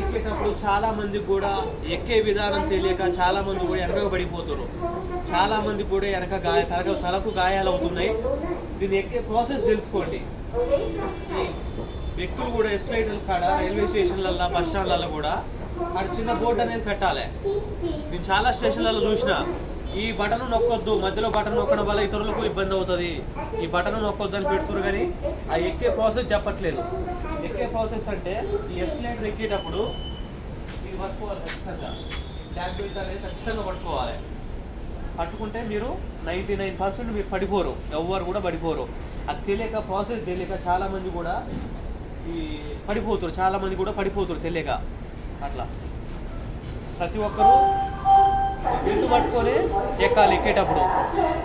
ఎక్కేటప్పుడు చాలా మంది కూడా ఎక్కే విధానం తెలియక చాలా మంది కూడా వెనక పడిపోతున్నారు. చాలా మంది కూడా వెనక గాయ తలకు తలకు గాయాలు అవుతున్నాయి దీన్ని ఎక్కే ప్రాసెస్ తెలుసుకోండి. ఈ వ్యక్తులు కూడా ఎస్కలేటర్ కాడ రైల్వే స్టేషన్లల్లో బస్ స్టాండ్లలో కూడా అక్కడ చిన్న బోర్డు అనేది పెట్టాలి. నేను చాలా స్టేషన్లలో చూసిన. ఈ బటన్ నొక్కొద్దు మధ్యలో బటన్ నొక్కడం వల్ల ఇతరులకు ఇబ్బంది అవుతుంది. ఈ బటన్ నొక్కొద్దు అని పెడుతున్నారు కానీ ఆ ఎక్కే ప్రాసెస్ చెప్పట్లేదు. ఎక్కే ప్రాసెస్ అంటే ఈ ఎస్లేటర్ ఎక్కేటప్పుడు ఇది పట్టుకోవాలి ఖచ్చితంగా బ్లాక్ బెల్ట్ అనేది ఖచ్చితంగా పట్టుకోవాలి. పట్టుకుంటే మీరు నైంటీ నైన్ పర్సెంట్ మీరు పడిపోరు ఎవ్వరు కూడా పడిపోరు. అది తెలియక ప్రాసెస్ తెలియక చాలామంది కూడా ఈ పడిపోతారు చాలామంది కూడా పడిపోతారు తెలియక అట్లా. ప్రతి ఒక్కరూ పట్టుకొని ఎక్కాలి ఎక్కేటప్పుడు.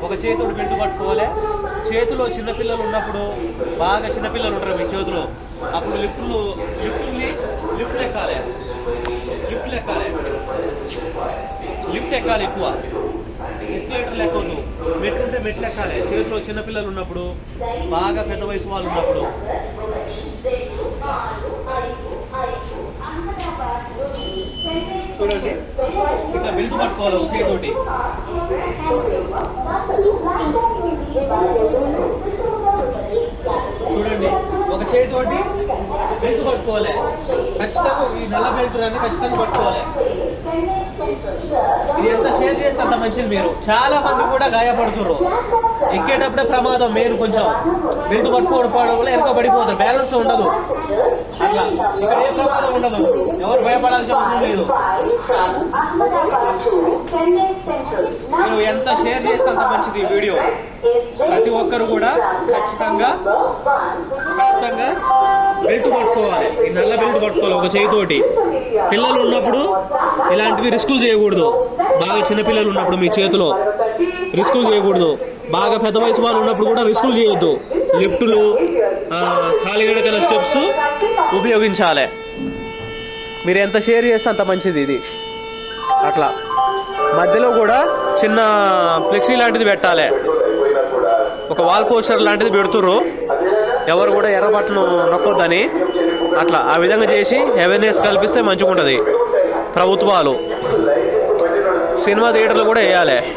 ఒక చేతితో బెల్ట్ పట్టుకోవాలి. చేతిలో చిన్నపిల్లలు ఉన్నప్పుడు బాగా చిన్నపిల్లలు ఉంటారు మీ చేతిలో. అప్పుడు లిఫ్ట్లు లిఫ్ట్ని లిఫ్ట్ ఎక్కాలి లిఫ్ట్లు ఎక్కాలి లిఫ్ట్ ఎక్కాలి ఎక్కువ. ఎస్కలేటర్ ఎక్కవద్దు మెట్లు ఉంటే మెట్లు ఎక్కాలి చేతిలో చిన్నపిల్లలు ఉన్నప్పుడు బాగా పెద్ద వయసు వాళ్ళు ఉన్నప్పుడు. చూడండి. ఇట్లా వెళ్తూ పట్టుకోవాలి చేతోటి చూడండి. ఒక చేతితోటి బెల్ట్ పట్టుకోవాలి. ఖచ్చితంగా ఈ నల్ల బెల్ట్ అన్ని ఖచ్చితంగా పట్టుకోవాలి. ఇది ఎంత షేర్ చేస్తే అంత మంచిది మీరు. చాలా మంది కూడా గాయపడుతున్నారు ఎక్కేటప్పుడే ప్రమాదం మీరు కొంచెం. బెల్ట్ పట్టుకోవడం వల్ల వెనక పడిపోతారు. బ్యాలెన్స్ ఉండదు. అట్లా. ఇక్కడ ఏ ప్రమాదం ఉండదు. ఎవరు భయపడాల్సిన అవసరం లేదు. మీరు ఎంత షేర్ చేస్తే అంత మంచిది ఈ వీడియో. ప్రతి ఒక్కరు కూడా ఖచ్చితంగా ఖచ్చితంగా బెల్ట్ పట్టుకోవాలి. ఈ నల్ల బెల్ట్ పట్టుకోవాలి ఒక చేయితోటి. పిల్లలు ఉన్నప్పుడు ఇలాంటివి రిస్కులు చేయకూడదు. బాగా చిన్నపిల్లలు ఉన్నప్పుడు మీ చేతిలో రిస్కులు చేయకూడదు. బాగా పెద్ద వయసు వాళ్ళు ఉన్నప్పుడు కూడా రిస్కులు చేయొద్దు. లిఫ్టులు కాలిగడకల స్టెప్స్ ఉపయోగించాలి. మీరు ఎంత షేర్ చేస్తే అంత మంచిది ఇది. అట్లా. మధ్యలో కూడా చిన్న ఫ్లెక్సీ లాంటిది పెట్టాలి. ఒక వాల్ పోస్టర్ లాంటిది పెడుతుర్రు. ఎవరు కూడా ఎర్రబట్టను నొక్కొద్దని. అట్లా. ఆ విధంగా చేసి అవేర్నెస్ కల్పిస్తే మంచిగా ఉంటుంది ప్రభుత్వాలు. సినిమా థియేటర్లు కూడా వేయాలి.